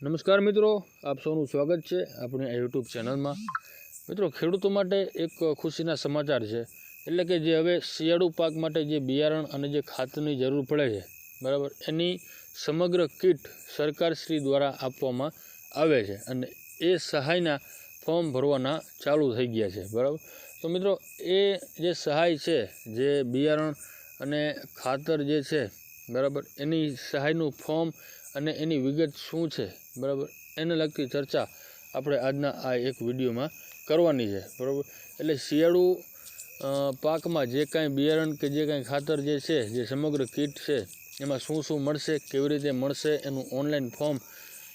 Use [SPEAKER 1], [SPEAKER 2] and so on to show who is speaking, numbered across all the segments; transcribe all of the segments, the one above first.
[SPEAKER 1] નમસ્કાર મિત્રો, આપ સૌનું સ્વાગત છે આપણી આ યુટ્યુબ ચેનલમાં. મિત્રો, ખેડૂતો માટે એક ખુશીના સમાચાર છે. એટલે કે જે હવે શિયાળુ પાક માટે જે બિયારણ અને જે ખાતરની જરૂર પડે છે, બરાબર, એની સમગ્ર કીટ સરકારશ્રી દ્વારા આપવામાં આવે છે અને એ સહાયના ફોર્મ ભરવાના ચાલુ થઈ ગયા છે, બરાબર. તો મિત્રો, એ જે સહાય છે, જે બિયારણ અને ખાતર જે છે, બરાબર, એની સહાયનું ફોર્મ અને એની વિગત શું છે, બરાબર? એને લગતી ચર્ચા આપણે આજના આ એક વિડીયોમાં કરવાની છે, બરાબર? એટલે શિયાળુ પાકમાં જે કાંઈ બિયારણ કે જે કાંઈ ખાતર જે છે, જે સમગ્ર કીટ છે, એમાં શું શું મળશે, કેવી રીતે મળશે, એનું ઓનલાઈન ફોર્મ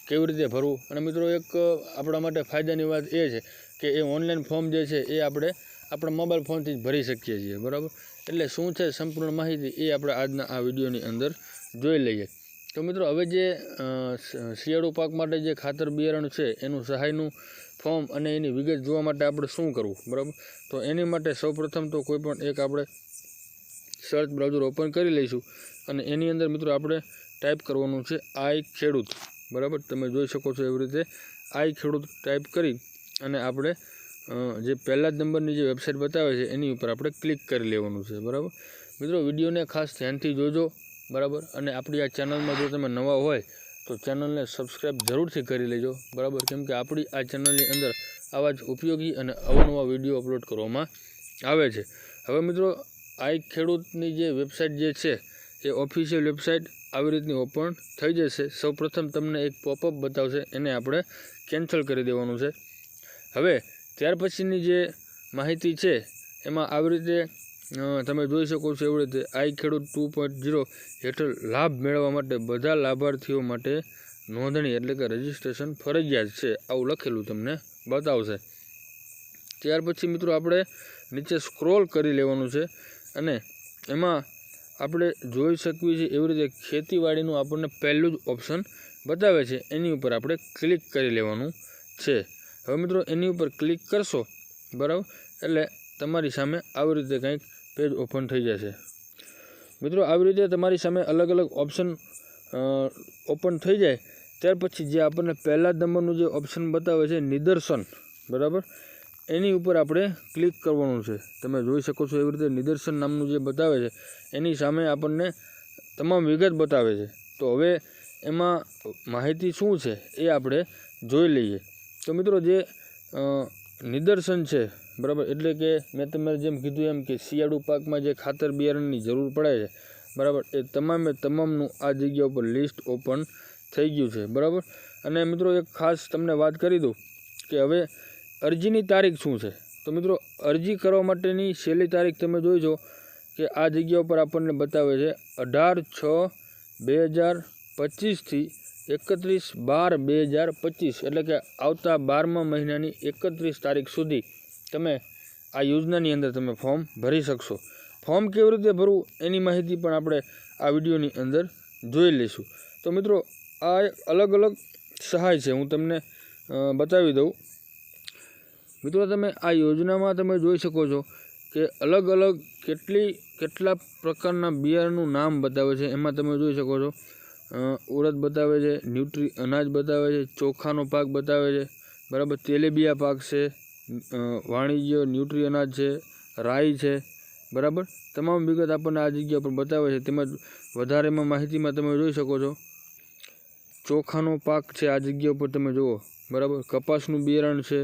[SPEAKER 1] કેવી રીતે ભરવું? અને મિત્રો એક આપણા માટે ફાયદાની વાત એ છે કે એ ઓનલાઈન ફોર્મ જે છે એ આપણે આપણા મોબાઈલ ફોનથી જ ભરી શકીએ છીએ, બરાબર? એટલે શું છે સંપૂર્ણ માહિતી એ આપણે આજના આ વિડીયોની અંદર જોઈ લઈએ. તો મિત્રો, હવે જે શિયાળુ પાક માટે જે ખાતર બિયારણ છે, એનું સહાયનું ફોર્મ અને એની વિગત જોવા માટે આપણે શું કરવું? બરાબર? તો એની માટે સૌપ્રથમ તો કોઈ પણ એક આપણે સર્ચ બ્રાઉઝર ઓપન કરી લઈશું અને એની અંદર મિત્રો આપણે ટાઈપ કરવાનું છે આઈ ખેડૂત. બરાબર? તમે જોઈ શકો છો એવી રીતે આઈ ખેડૂત ટાઈપ કરી અને આપણે જે પહેલા જ નંબરની જે વેબસાઇટ બતાવે છે, એની ઉપર આપણે ક્લિક કરી લેવાનું છે. બરાબર? મિત્રો, વિડીયોને ખાસ ધ્યાનથી જોજો. બરાબર? અને આપણી આ ચેનલમાં જો તમે નવા હોય, તો ચેનલને સબસ્ક્રાઈબ જરૂરથી કરી લેજો. બરાબર? કેમ કે આપણી આ ચેનલની અંદર આવા જ ઉપયોગી અને અવનવા વીડિયો અપલોડ કરવામાં આવે છે. હવે મિત્રો, આ ખેડૂતની જે વેબસાઇટ જે છે, એ ઓફિશિયલ વેબસાઇટ આવી રીતની ઓપન થઈ જશે. સૌપ્રથમ તમને એક પોપઅપ બતાવશે. એને આપણે કેન્સલ કરી દેવાનું છે. હવે, ત્યાર પછીની જે માહિતી છે, એમાં આવી રીતે તમે જોઈ શકો છો એવી રીતે આઈ ખેડૂત ટુ પોઈન્ટ ઝીરો હેઠળ લાભ મેળવવા માટે બધા લાભાર્થીઓ માટે નોંધણી એટલે કે રજિસ્ટ્રેશન ફરજિયાત છે. આવું લખેલું તમને બતાવશે. ત્યાર પછી મિત્રો આપણે નીચે સ્ક્રોલ કરી લેવાનું છે અને એમાં આપણે જોઈ શકીએ છીએ એવી રીતે ખેતીવાડીનું આપણને પહેલું જ ઓપ્શન બતાવે છે. એની ઉપર આપણે ક્લિક કરી લેવાનું છે. હવે મિત્રો એની ઉપર ક્લિક કરશો, બરાબર? એટલે તમારી સામે આવી રીતે કંઈક પેજ ઓપન થઈ જશે. મિત્રો, આવી રીતે તમારી સામે અલગ અલગ ઓપ્શન ઓપન થઈ જાય. ત્યાર પછી જે આપણને પહેલા નંબરનું જે ઓપ્શન બતાવે છે, નિદર્શન, બરાબર? એની ઉપર આપણે ક્લિક કરવાનું છે. તમે જોઈ શકો છો એવી રીતે નિદર્શન નામનું જે બતાવે છે, એની સામે આપણને તમામ વિગત બતાવે છે. તો હવે એમાં માહિતી શું છે એ આપણે જોઈ લઈએ. તો મિત્રો, જે નિદર્શન છે બરાબર? એટલે કે મેં તમને જેમ કીધું એમ કે શિયાળુ પાકમાં જે ખાતર બિયારણની જરૂર પડે છે, બરાબર? એ તમામે તમામનું આ જગ્યા ઉપર લિસ્ટ ઓપન થઈ ગયું છે, બરાબર? અને મિત્રો એક ખાસ તમને વાત કરી દઉં કે હવે અરજીની તારીખ શું છે? તો મિત્રો અરજી કરવા માટેની છેલ્લી તારીખ તમે જોઈ છો કે આ જગ્યા ઉપર આપણને બતાવે છે અઢાર છ બે હજાર પચીસથી એકત્રીસ બાર બે હજાર પચીસ, એટલે કે આવતા બારમા મહિનાની એકત્રીસ તારીખ સુધી. તમે આ યોજનાની અંદર તમે ફોર્મ ભરી શકશો. ફોર્મ કેવી રીતે ભરવું એની માહિતી પણ આપણે આ વિડીયોની અંદર જોઈ લઈશું. તો મિત્રો, આ અલગ અલગ સહાય છે. હું તમને બતાવી દઉં. મિત્રો, તમે આ યોજનામાં તમે જોઈ શકો છો કે અલગ અલગ કેટલી, કેટલા પ્રકારના બિયારણનું નામ બતાવે છે. એમાં તમે જોઈ શકો છો ઉડદ બતાવે છે, ન્યુટ્રી અનાજ બતાવે છે, ચોખાનો પાક બતાવે છે. બરાબર, તેલેબિયા પાક છે. વાણિજ્ય ન્યુટ્રી અનાજ છે, રાઈ છે, બરાબર? તમામ વિગત આપણને આ જગ્યા પર બતાવે છે. તેમજ વધારેમાં માહિતીમાં તમે જોઈ શકો છો. ચોખાનો પાક છે આ જગ્યા ઉપર તમે જુઓ. બરાબર? કપાસનું બિયારણ છે.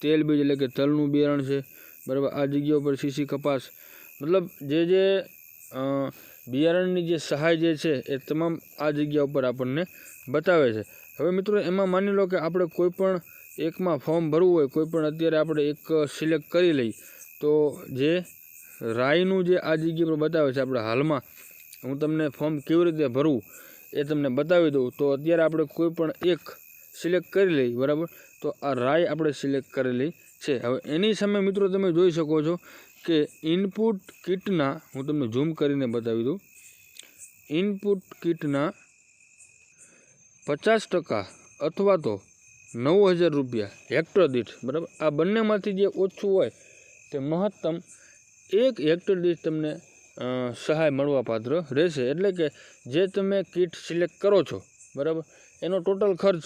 [SPEAKER 1] તેલ બીજ એટલે કે તલનું બિયારણ છે. બરાબર? આ જગ્યા ઉપર સીસી કપાસ. મતલબ જે જે બિયારણની જે સહાય જે છે એ તમામ આ જગ્યા ઉપર આપણને બતાવે છે. હવે મિત્રો, એમાં માની લો કે આપણે કોઈ પણ એકમાં ફોર્મ ભરવું હોય, કોઈ પણ અત્યારે આપણે એક સિલેક્ટ કરી લઈ તો જે રાયનું જે આ જગ્યા પર બતાવે છે આપણે હાલમાં, હું તમને ફોર્મ કેવી રીતે ભરવું એ તમને બતાવી દઉં. તો અત્યારે આપણે કોઈ પણ એક સિલેક્ટ કરી લઈ બરાબર? તો આ રાય આપણે સિલેક્ટ કરેલી છે. હવે એની સામે મિત્રો તમે જોઈ શકો છો કે ઇનપુટ કિટના હું તમને ઝૂમ કરીને બતાવી દઉં. ઇનપુટ કિટના પચાસ ટકા અથવા તો નવ હજાર રૂપિયા, હેક્ટર દીઠ, બરાબર? આ બંનેમાંથી જે ઓછું હોય તે મહત્તમ એક હેક્ટર દીઠ તમને સહાય મળવાપાત્ર રહેશે. એટલે કે જે તમે કીટ સિલેક્ટ કરો છો, બરાબર? એનો ટોટલ ખર્ચ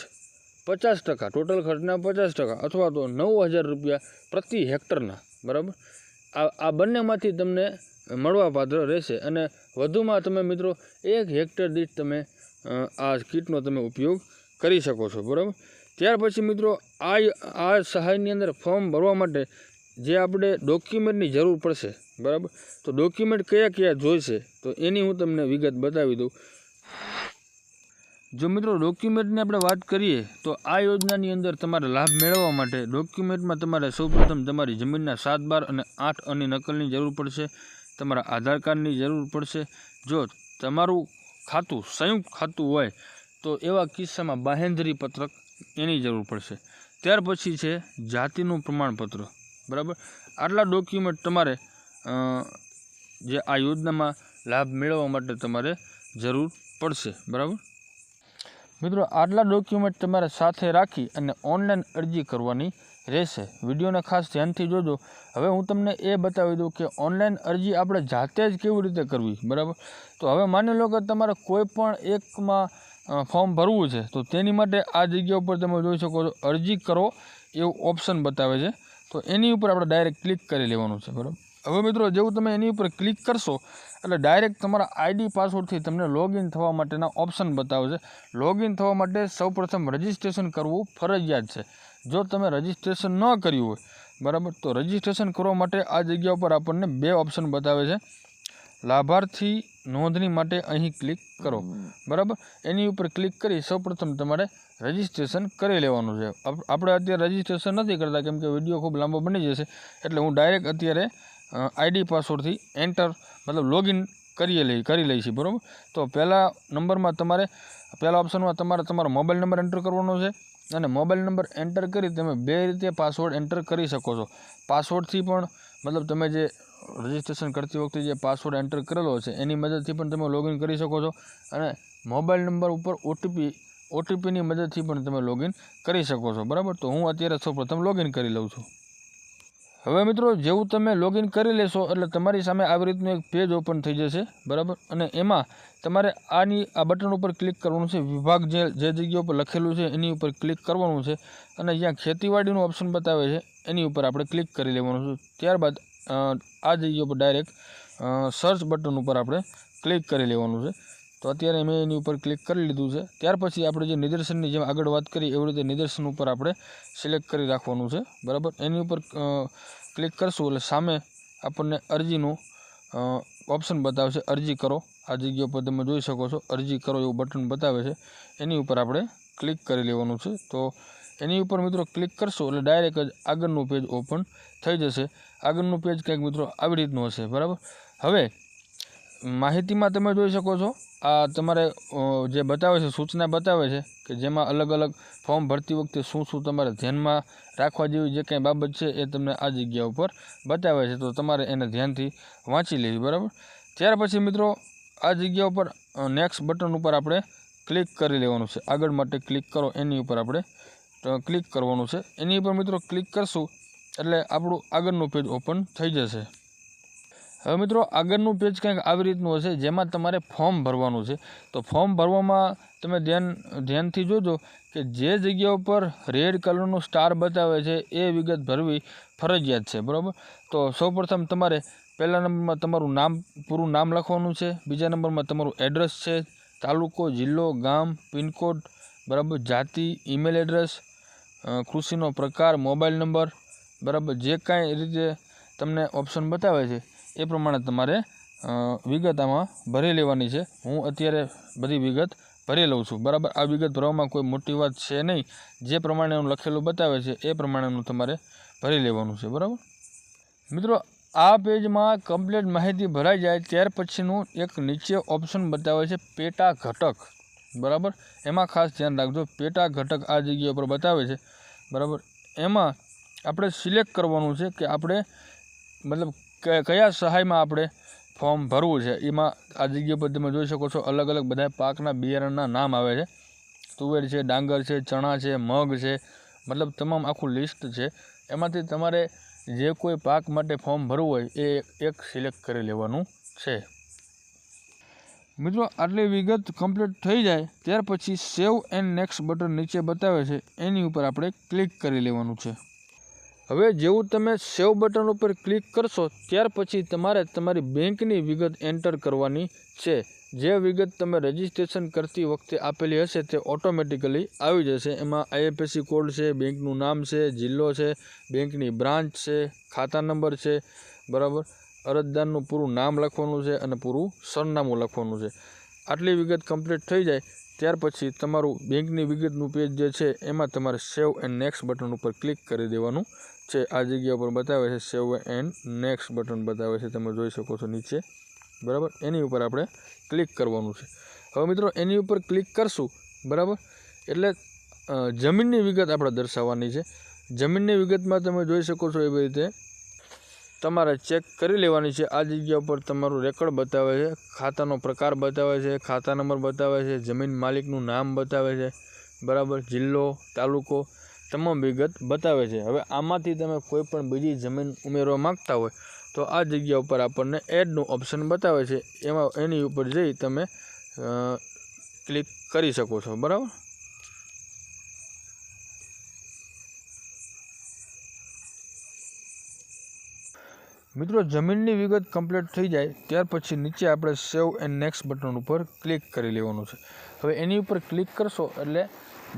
[SPEAKER 1] પચાસ ટકા, ટોટલ ખર્ચના પચાસ ટકા અથવા તો નવ હજાર રૂપિયા પ્રતિ હેક્ટરના, બરાબર? આ આ બંનેમાંથી તમને મળવાપાત્ર રહેશે. અને વધુમાં તમે મિત્રો એક હેક્ટર દીઠ તમે આ કીટનો તમે ઉપયોગ કરી શકો છો, બરાબર? ત્યાર પછી મિત્રો આ આ સહાયની અંદર ફોર્મ ભરવા માટે જે આપણે ડોક્યુમેન્ટની જરૂર પડશે, બરાબર? તો ડોક્યુમેન્ટ કયા કયા જોઈશે, તો એની હું તમને વિગત બતાવી દઉં. જો મિત્રો ડોક્યુમેન્ટની આપણે વાત કરીએ, તો આ યોજનાની અંદર તમારે લાભ મેળવવા માટે ડોક્યુમેન્ટમાં તમારે સૌપ્રથમ તમારી જમીનના સાત બાર અને આઠ અને નકલની જરૂર પડશે, તમારા આધાર કાર્ડની જરૂર પડશે. જો તમારું ખાતું, સંયુક્ત ખાતું હોય, તો એવા કિસ્સામાં બાહેંધરી પત્રક એની જરૂર પડશે. ત્યાર પછી છે જાતિનું પ્રમાણપત્ર. બરાબર? આટલા ડોક્યુમેન્ટ તમારે જે આ યોજનામાં લાભ મેળવવા માટે તમારે જરૂર પડશે. બરાબર? મિત્રો, આટલા ડોક્યુમેન્ટ તમારે સાથે રાખી અને ઓનલાઈન અરજી કરવાની રહેશે. વિડીયોને ખાસ ધ્યાનથી જોજો. હવે હું તમને એ બતાવી દઉં કે ઓનલાઈન અરજી આપણે જાતે જ કેવી રીતે કરવી? બરાબર? તો હવે માની લો કે તમારે કોઈ પણ એકમાં ફોર્મ ભરવું છે. તો તેની માટે આ જગ્યા ઉપર તમે જોઈ શકો છો, અરજી કરો એવું ઓપ્શન બતાવે છે. તો એની ઉપર આપણે ડાયરેક્ટ ક્લિક કરી લેવાનું છે, બરાબર? હવે મિત્રો, જેવું તમે એની ઉપર ક્લિક કરશો, એટલે ડાયરેક્ટ તમારા આઈડી પાસવર્ડથી તમને લોગિન થવા માટેના ઓપ્શન બતાવે છે. લોગિન થવા માટે સૌપ્રથમ રજિસ્ટ્રેશન કરવું ફરજિયાત છે. જો તમે રજિસ્ટ્રેશન ન કર્યું હોય, બરાબર? તો રજિસ્ટ્રેશન કરવા માટે આ જગ્યા ઉપર આપણને બે ઓપ્શન બતાવે છે. લાભાર્થી નોંધણી માટે અહીં ક્લિક કરો. બરાબર? એની ઉપર ક્લિક કરી સૌપ્રથમ તમારે રજિસ્ટ્રેશન કરી લેવાનું છે. આપણે અત્યારે રજિસ્ટ્રેશન નથી કરતા કેમ કે વીડિયો ખૂબ લાંબો બની જશે. એટલે હું ડાયરેક્ટ અત્યારે આઈડી પાસવર્ડથી એન્ટર મતલબ લોગિન કરીએ લઈ, કરી લઈશી. બરાબર? તો પહેલા નંબરમાં તમારે, પહેલા ઓપ્શનમાં તમારે તમારો મોબાઈલ નંબર એન્ટર કરવાનો છે અને મોબાઈલ નંબર એન્ટર કરી તમે બે રીતે પાસવર્ડ એન્ટર કરી શકો છો. પાસવર્ડથી પણ મતલબ તમે જે રજિસ્ટ્રેશન કરતી વખતે જે પાસવર્ડ એન્ટર કરેલો છે, એની મદદથી પણ તમે લોગિન કરી શકો છો અને મોબાઈલ નંબર ઉપર ઓટીપી ઓટીપીની મદદથી પણ તમે લોગિન કરી શકો છો. બરાબર? તો હું અત્યારે સૌપ્રથમ લોગિન કરી લઉં છું. હવે મિત્રો, જેવું તમે લોગિન કરી લેશો, એટલે તમારી સામે આવી રીતનું એક પેજ ઓપન થઈ જશે. બરાબર? અને એમાં તમારે આની, આ બટન ઉપર ક્લિક કરવાનું છે. વિભાગ જે જે જગ્યા ઉપર લખેલું છે, એની ઉપર ક્લિક કરવાનું છે. અને જ્યાં ખેતીવાડીનું ઓપ્શન બતાવે છે. એની ઉપર આપણે ક્લિક કરી લેવાનું છે. ત્યારબાદ આ જગ્યા ઉપર ડાયરેક્ટ સર્ચ બટન ઉપર આપણે ક્લિક કરી લેવાનું છે. તો અત્યારે મેં એની ઉપર ક્લિક કરી લીધું છે. ત્યાર પછી આપણે જે નિદર્શનની જેમ આગળ વાત કરી એવી રીતે નિદર્શન ઉપર આપણે સિલેક્ટ કરી રાખવાનું છે. બરાબર? એની ઉપર ક્લિક કરશું એટલે સામે આપણને અરજીનું ઓપ્શન બતાવશે. અરજી કરો. આ જગ્યા ઉપર તમે જોઈ શકો છો. અરજી કરો એવું બટન બતાવે છે. એની ઉપર આપણે ક્લિક કરી લેવાનું છે. તો એની ઉપર મિત્રો ક્લિક કરશો એટલે ડાયરેક્ટ જ આગળનું પેજ ઓપન થઈ જશે. આગળનું પેજ કંઈક મિત્રો આવી રીતનું હશે, બરાબર? હવે, માહિતીમાં તમે જોઈ શકો છો, આ તમારે જે બતાવે છે, સૂચના બતાવે છે, કે જેમાં અલગ અલગ ફોર્મ ભરતી વખતે શું શું તમારે ધ્યાનમાં રાખવા જેવી જે કંઈ બાબત છે એ તમને આ જગ્યા ઉપર બતાવે છે. તો તમારે એને ધ્યાનથી વાંચી લેવી, બરાબર? ત્યાર પછી મિત્રો, આ જગ્યા ઉપર નેક્સ્ટ બટન ઉપર આપણે ક્લિક કરી લેવાનું છે. આગળ માટે ક્લિક કરો, એની ઉપર આપણે ક્લિક કરવાનું છે. એની ઉપર મિત્રો ક્લિક કરશું એટલે આપણું આગળનું પેજ ઓપન થઈ જશે. હવે મિત્રો, આગળનું પેજ કંઈક આવી રીતનું હશે, જેમાં તમારે ફોર્મ ભરવાનું છે. તો ફોર્મ ભરવામાં તમે ધ્યાન, ધ્યાનથી જોજો કે જે જગ્યા ઉપર રેડ કલરનું સ્ટાર બતાવે છે, એ વિગત ભરવી ફરજિયાત છે, બરાબર? તો સૌપ્રથમ તમારે પહેલા નંબરમાં તમારું નામ, પૂરું નામ લખવાનું છે, બીજા નંબરમાં તમારું એડ્રેસ છે, તાલુકો, જિલ્લો, ગામ, પિનકોડ, બરાબર, જાતિ ઈમેલ એડ્રેસ કૃષિનો પ્રકાર, મોબાઈલ નંબર બરાબર, જે કાંઈ રીતે તમને ઓપ્શન બતાવે છે, એ પ્રમાણે તમારે વિગત આમાં ભરી લેવાની છે. હું અત્યારે બધી વિગત ભરી લઉં છું. બરાબર, આ વિગત ભરવામાં કોઈ મોટી વાત છે નહીં. જે પ્રમાણેનું લખેલું બતાવે છે, એ પ્રમાણેનું તમારે ભરી લેવાનું છે. બરાબર? મિત્રો, આ પેજમાં કમ્પ્લીટ માહિતી ભરાઈ જાય, ત્યાર પછીનું એક નીચે ઓપ્શન બતાવે છે, પેટા ઘટક. બરાબર? એમાં ખાસ ધ્યાન રાખજો, પેટા ઘટક આ જગ્યા ઉપર બતાવે છે. બરાબર? એમાં આપણે સિલેક્ટ કરવાનું છે કે આપણે મતલબ કયા સહાયમાં આપણે ફોર્મ ભરવું છે. એમાં આ જગ્યા પર તમે જોઈ શકો છો અલગ અલગ બધા પાકના બિયારણના નામ આવે છે. તુવેર છે, ડાંગર છે, ચણા છે, મગ છે, મતલબ તમામ આખું લિસ્ટ છે. એમાંથી તમારે જે કોઈ પાક માટે ફોર્મ ભરવું હોય એ એક સિલેક્ટ કરી લેવાનું છે. મિત્રો, આટલી વિગત કમ્પ્લીટ થઈ જાય, ત્યાર પછી સેવ એન્ડ નેક્સ્ટ બટન નીચે બતાવે છે. એની ઉપર આપણે ક્લિક કરી લેવાનું છે. હવે જેવું તમે સેવ બટન ઉપર ક્લિક કરશો, ત્યાર પછી તમારે તમારી બેંકની વિગત એન્ટર કરવાની છે. જે વિગત તમે રજીસ્ટ્રેશન કરતી વખતે આપેલી હશે, તે ઓટોમેટિકલી આવી જશે. એમાં આઈએફએસસી કોડ છે, બેંકનું નામ છે, જિલ્લો છે, બેંકની બ્રાન્ચ છે, ખાતા નંબર છે, બરાબર? અરજદારનું પૂરું નામ લખવાનું છે અને પૂરું સરનામું લખવાનું છે. આટલી વિગત કમ્પ્લીટ થઈ જાય, ત્યાર પછી તમારું બેંકની વિગતનું પેજ જે છે, એમાં તમારે સેવ એન્ડ નેક્સ્ટ બટન ઉપર ક્લિક કરી દેવાનું છે, આ જગ્યા ઉપર બતાવે છે, સેવ એન્ડ નેક્સ્ટ બટન બતાવે છે, તમે જોઈ શકો છો નીચે. બરાબર? એની ઉપર આપણે ક્લિક કરવાનું છે. હવે મિત્રો, એની ઉપર ક્લિક કરશું, બરાબર? એટલે જમીનની વિગત આપણે દર્શાવવાની છે. જમીનની વિગતમાં તમે જોઈ શકો છો એવી રીતે તમારે ચેક કરી લેવાની છે. આ જગ્યા ઉપર તમારું રેકોર્ડ બતાવે છે, ખાતાનો પ્રકાર બતાવે છે, ખાતા નંબર બતાવે છે, જમીન માલિકનું નામ બતાવે છે, બરાબર? જિલ્લો, તાલુકો તમામ વિગત બતાવે છે. હવે આમાંથી તમે કોઈ પણ બીજી જમીન ઉમેરવા માગતા હોય, તો આ જગ્યા ઉપર આપણને એડનું ઓપ્શન બતાવે છે. એમાં એની ઉપર જઈ તમે ક્લિક કરી શકો છો. બરાબર? મિત્રો, જમીનની વિગત કમ્પ્લીટ થઈ જાય, ત્યાર પછી નીચે આપણે સેવ એન્ડ નેક્સ્ટ બટન ઉપર ક્લિક કરી લેવાનું છે. હવે એની ઉપર ક્લિક કરશો એટલે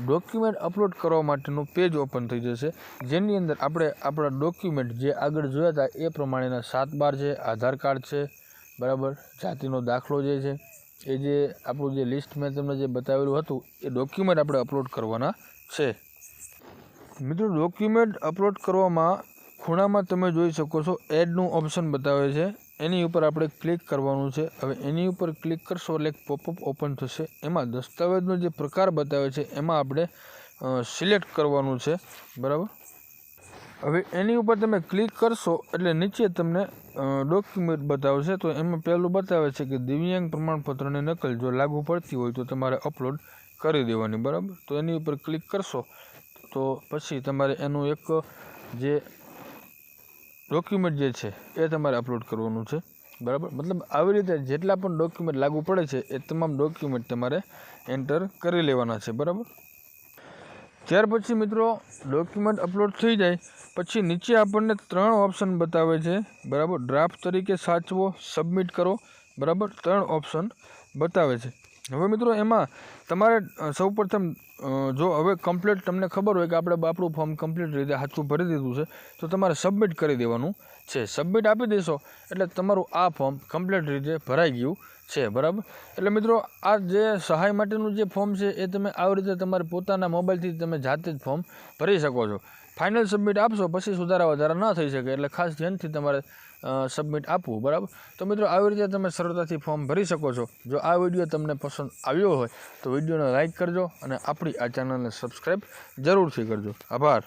[SPEAKER 1] ડોક્યુમેન્ટ અપલોડ કરવા માટેનું પેજ ઓપન થઈ જશે. જેની અંદર આપણે આપણા ડોક્યુમેન્ટ જે આગળ જોયા હતા એ પ્રમાણેના સાત બાર છે, આધાર કાર્ડ છે, બરાબર? જાતિનો દાખલો જે છે, એ જે આપણું જે લિસ્ટ મેં તમને જે બતાવેલું હતું, એ ડોક્યુમેન્ટ આપણે અપલોડ કરવાના છે. મિત્રો ડોક્યુમેન્ટ અપલોડ કરવામાં ખૂણામાં તમે જોઈ શકો છો એડનું ઓપ્શન બતાવે છે. એની ઉપર આપણે ક્લિક કરવાનું છે. હવે એની ઉપર ક્લિક કરશો એટલે એક પોપઅપ ઓપન થશે. એમાં દસ્તાવેજનો જે પ્રકાર બતાવે છે, એમાં આપણે સિલેક્ટ કરવાનું છે. બરાબર? હવે એની ઉપર તમે ક્લિક કરશો એટલે નીચે તમને ડોક્યુમેન્ટ બતાવશે. તો એમાં પહેલું બતાવે છે કે દિવ્યાંગ પ્રમાણપત્રની નકલ જો લાગુ પડતી હોય તો તમારે અપલોડ કરી દેવાની. બરાબર? તો એની ઉપર ક્લિક કરશો તો પછી તમારે એનું એક જે ડોક્યુમેન્ટ જે છે, એ તમારે અપલોડ કરવાનું છે. બરાબર? મતલબ આવી રીતે જેટલા પણ ડોક્યુમેન્ટ લાગુ પડે છે, એ તમામ ડોક્યુમેન્ટ તમારે એન્ટર કરી લેવાના છે. બરાબર? ત્યાર પછી મિત્રો ડોક્યુમેન્ટ અપલોડ થઈ જાય, પછી નીચે આપણને ત્રણ ઓપ્શન બતાવે છે. બરાબર? ડ્રાફ્ટ તરીકે સાચવો સબમિટ કરો. બરાબર? ત્રણ ઓપ્શન બતાવે છે. હવે મિત્રો એમાં તમારે સૌ સૌપ્રથમ જો હવે કમ્પ્લીટ તમને ખબર હોય કે આપણે આપણું ફોર્મ કમ્પ્લીટ રીતે સાચું ભરી દીધું છે, તો તમારે સબમિટ કરી દેવાનું છે. સબમિટ આપી દેશો, એટલે તમારું આ ફોર્મ કમ્પ્લીટ રીતે ભરાઈ ગયું છે, બરાબર? એટલે મિત્રો, આ જે સહાય માટેનું જે ફોર્મ છે, એ તમે આવી રીતે તમારે પોતાના મોબાઈલથી તમે જાતે જ ફોર્મ ભરી શકો છો. ફાઇનલ સબમિટ આપશો, પછી સુધારા વધારા ન થઈ શકે, એટલે ખાસ ધ્યાનથી તમારે સબમિટ આપવું, બરાબર? તો મિત્રો, આવી રીતે તમે સરળતાથી ફોર્મ ભરી શકો છો. જો આ વીડિયો તમને પસંદ આવ્યો હોય, તો વિડીયોને લાઇક કરજો અને આપણી આ ચેનલને સબસ્ક્રાઈબ જરૂરથી કરજો. આભાર.